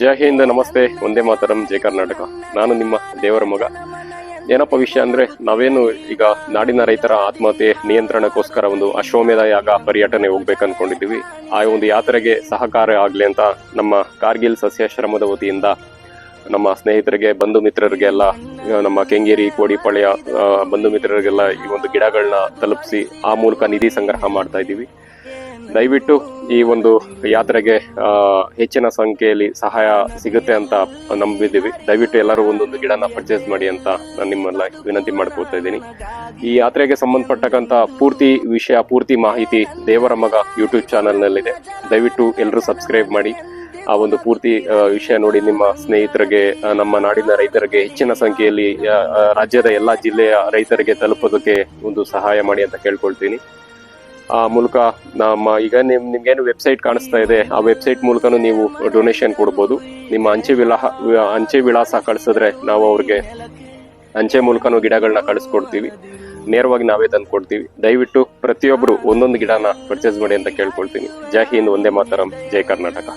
ಜೈ ಹಿಂದ್, ನಮಸ್ತೆ. ಒಂದೇ ಮಾತರಂ, ಜೈ ಕರ್ನಾಟಕ. ನಾನು ನಿಮ್ಮ ದೇವರ ಮಗ. ಏನಪ್ಪ ವಿಷಯ ಅಂದ್ರೆ, ನಾವೇನು ಈಗ ನಾಡಿನ ರೈತರ ಆತ್ಮಹತ್ಯೆ ನಿಯಂತ್ರಣಕ್ಕೋಸ್ಕರ ಒಂದು ಅಶ್ವಮೇಧ ಯಾಗ ಪರ್ಯಟನೆ ಹೋಗ್ಬೇಕು ಅನ್ಕೊಂಡಿದ್ದೀವಿ ಆ ಒಂದು ಯಾತ್ರೆಗೆ ಸಹಕಾರ ಆಗ್ಲಿ ಅಂತ ನಮ್ಮ ಕಾರ್ಗಿಲ್ ಸಸ್ಯಾಶ್ರಮದ ವತಿಯಿಂದ ನಮ್ಮ ಸ್ನೇಹಿತರಿಗೆ, ಬಂಧು ಮಿತ್ರರಿಗೆ ಎಲ್ಲ ನಮ್ಮ ಕೆಂಗೇರಿ, ಕೋಡಿಪಾಳ್ಯ ಬಂಧು ಮಿತ್ರರಿಗೆಲ್ಲ ಈ ಒಂದು ಗಿಡಗಳನ್ನ ತಲುಪಿಸಿ ಆ ಮೂಲಕ ನಿಧಿ ಸಂಗ್ರಹ ಮಾಡ್ತಾ ಇದ್ದೀವಿ. ದಯವಿಟ್ಟು ಈ ಒಂದು ಯಾತ್ರೆಗೆ ಹೆಚ್ಚಿನ ಸಂಖ್ಯೆಯಲ್ಲಿ ಸಹಾಯ ಸಿಗುತ್ತೆ ಅಂತ ನಂಬಿದ್ದೀವಿ. ದಯವಿಟ್ಟು ಎಲ್ಲರೂ ಒಂದೊಂದು ಗಿಡನ ಪರ್ಚೇಸ್ ಮಾಡಿ ಅಂತ ನಾನು ನಿಮ್ಮೆಲ್ಲ ವಿನಂತಿ ಮಾಡ್ಕೋತಾ ಇದ್ದೀನಿ. ಈ ಯಾತ್ರೆಗೆ ಸಂಬಂಧಪಟ್ಟಕ್ಕಂಥ ಪೂರ್ತಿ ವಿಷಯ, ಪೂರ್ತಿ ಮಾಹಿತಿ ದೇವರ ಮಗ ಯೂಟ್ಯೂಬ್ ಚಾನಲ್ನಲ್ಲಿದೆ ದಯವಿಟ್ಟು ಎಲ್ಲರೂ ಸಬ್ಸ್ಕ್ರೈಬ್ ಮಾಡಿ. ಆ ಒಂದು ಪೂರ್ತಿ ವಿಷಯ ನೋಡಿ ನಿಮ್ಮ ಸ್ನೇಹಿತರಿಗೆ ನಮ್ಮ ನಾಡಿನ ರೈತರಿಗೆ ಹೆಚ್ಚಿನ ಸಂಖ್ಯೆಯಲ್ಲಿ ರಾಜ್ಯದ ಎಲ್ಲಾ ಜಿಲ್ಲೆಯ ರೈತರಿಗೆ ತಲುಪೋದಕ್ಕೆ ಒಂದು ಸಹಾಯ ಮಾಡಿ ಅಂತ ಕೇಳ್ಕೊಳ್ತೀನಿ. ಮೂಲಕ ನಮ್ಮ ಈಗ ನಿಮ್ ನಿಮ್ಗೇನು ವೆಬ್ಸೈಟ್ ಕಾಣಿಸ್ತಾ ಇದೆ, ಆ ವೆಬ್ಸೈಟ್ ಮೂಲಕನೂ ನೀವು ಡೊನೇಷನ್ ಕೊಡ್ಬೋದು. ನಿಮ್ಮ ಅಂಚೆ ವಿಳಾಸ ಅಂಚೆ ವಿಳಾಸ ಕಳಿಸಿದ್ರೆ ನಾವು ಅವ್ರಿಗೆ ಅಂಚೆ ಮೂಲಕನೂ ಗಿಡಗಳನ್ನ ಕಳಿಸ್ಕೊಡ್ತೀವಿ. ನೇರವಾಗಿ ನಾವೇ ತಂದು ಕೊಡ್ತೀವಿ ದಯವಿಟ್ಟು ಪ್ರತಿಯೊಬ್ಬರು ಒಂದೊಂದು ಗಿಡನ ಪರ್ಚೇಸ್ ಮಾಡಿ ಅಂತ ಕೇಳ್ಕೊಳ್ತೀನಿ. ಜೈ ಹಿಂದ್, ಒಂದೇ ಮಾತರಂ, ಜೈ ಕರ್ನಾಟಕ.